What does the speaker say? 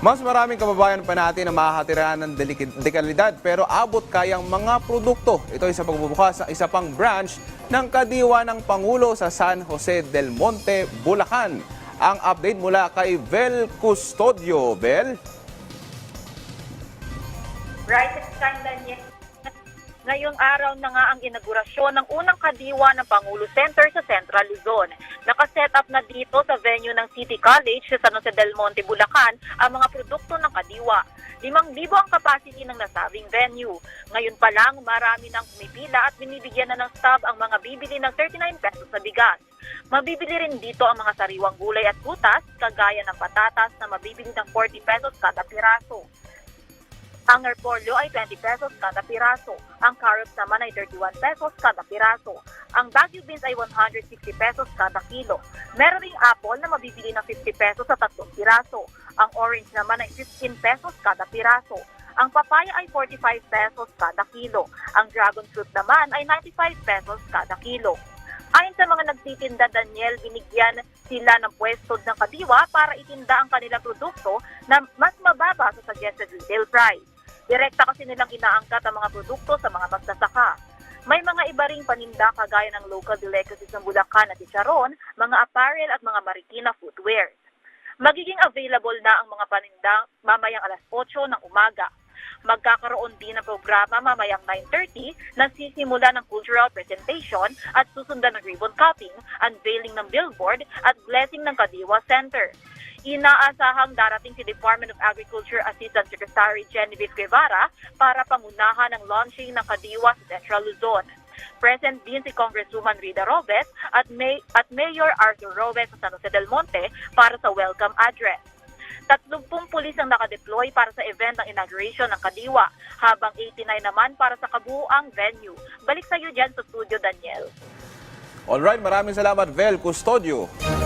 Mas maraming kababayan pa natin na mahahatiran ng dekalidad pero abot kayang mga produkto. Ito ay sa pagbubukas ng isa pang branch ng Kadiwa ng Pangulo sa San Jose del Monte, Bulacan. Ang update mula kay Vel Custodio. Vel? Right time Daniel. Ngayong araw na nga ang inaugurasyon ng unang kadiwa ng Pangulo Center sa Central Luzon. Nakaset up na dito sa venue ng City College sa San Jose del Monte, Bulacan ang mga produkto ng kadiwa. Limang libo ang capacity ng nasabing venue. Ngayon pa lang, marami nang pumipila at binibigyan na ng stub ang mga bibili ng 39 pesos na bigas. Mabibili rin dito ang mga sariwang gulay at putas, kagaya ng patatas na mabibili ng 40 pesos kada piraso. Ang repolyo ay 20 pesos kada piraso. Ang carrots naman ay 31 pesos kada piraso. Ang Baguio beans ay 160 pesos kada kilo. Meron ring apple na mabibili ng 50 pesos sa tatlong piraso. Ang orange naman ay 15 pesos kada piraso. Ang papaya ay 45 pesos kada kilo. Ang dragon fruit naman ay 95 pesos kada kilo. Ayon sa mga nagtitinda, Daniel, binigyan sila ng pwesto ng kadiwa para itinda ang kanilang produkto na mas mababa sa suggested retail price. Direkta kasi nilang inaangkat ang mga produkto sa mga magsasaka. May mga iba ring paninda kagaya ng local delicacies ng Bulacan at Chicharon, mga apparel at mga marikina footwear. Magiging available na ang mga paninda mamayang alas 8 ng umaga. Magkakaroon din ng programa mamayang 9.30 na sisimula ng cultural presentation at susundan ng ribbon cutting, unveiling ng billboard at blessing ng Kadiwa Center. Inaasahang darating si Department of Agriculture Assistant Secretary Genevieve Guevara para pangunahan ang launching ng Kadiwa sa Central Luzon. Present din si Congresswoman Rida Robes at, May- at Mayor Arthur Robes sa San Jose del Monte para sa welcome address. 30 pulis ang nakadeploy para sa event ng inauguration ng Kadiwa, habang 89 naman para sa kabuuang venue. Balik sa iyo dyan sa studio, Daniel. Alright, maraming salamat Vel Custodio.